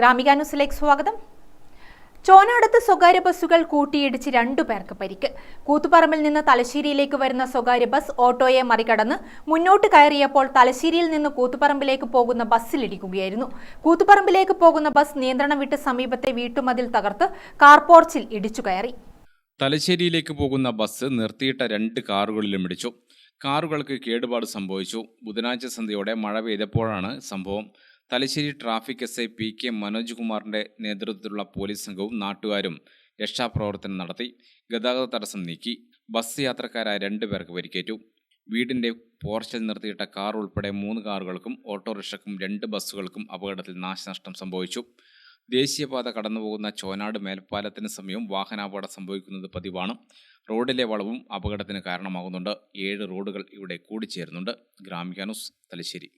ഗ്രാമിക സ്വാഗതം. ചോനാടത്ത് സ്വകാര്യ ബസ്സുകൾ കൂട്ടിയിടിച്ച് രണ്ടു പേർക്ക് പരിക്ക്. കൂത്തുപറമ്പിൽ നിന്ന് തലശ്ശേരിയിലേക്ക് വരുന്ന സ്വകാര്യ ബസ് ഓട്ടോയെ മറികടന്ന് മുന്നോട്ട് കയറിയപ്പോൾ തലശ്ശേരിയിൽ നിന്ന് കൂത്തുപറമ്പിലേക്ക് പോകുന്ന ബസ്സിലിടിക്കുകയായിരുന്നു കൂത്തുപറമ്പിലേക്ക് പോകുന്ന ബസ് നിയന്ത്രണം വിട്ട് സമീപത്തെ വീട്ടുമതിൽ തകർത്ത് കാർപോർച്ചിൽ ഇടിച്ചു കയറി. തലശ്ശേരിയിലേക്ക് പോകുന്ന ബസ് നിർത്തിയിട്ട രണ്ട് കാറുകളിലും ഇടിച്ചു. കാറുകൾക്ക് കേടുപാട് സംഭവിച്ചു. ബുധനാഴ്ച സന്ധ്യയോടെ മഴ പെയ്തപ്പോഴാണ് സംഭവം Thalassery traffic S I P K Manoj കുമാറിന്റെ നേതൃത്വത്തിലുള്ള പോലീസ് സംഘവും നാട്ടുകാരും രക്ഷാപ്രവർത്തനം നടത്തി. ഗതാഗത തടസ്സം നീക്കി. ബസ് യാത്രക്കാരായ രണ്ടു പേർക്ക് പരിക്കേറ്റു. വീടിന്റെ പോർച്ചിൽ നിർത്തിയിട്ട കാർ ഉൾപ്പെടെ മൂന്ന് കാറുകൾക്കും ഓട്ടോറിക്ഷക്കും രണ്ട് ബസ്സുകൾക്കും അപകടത്തിൽ നാശനഷ്ടം സംഭവിച്ചു. ദേശീയപാത കടന്നുപോകുന്ന ചോനാട് മേൽപ്പാലത്തിന് സമീപം വാഹനാപകടം സംഭവിക്കുന്നത് പതിവാണ്. റോഡിലെ വളവും അപകടത്തിന് കാരണമാകുന്നുണ്ട്. ഏഴ് റോഡുകൾ ഇവിടെ കൂടിച്ചേരുന്നുണ്ട്. ഗ്രാമിക ന്യൂസ് തലശ്ശേരി.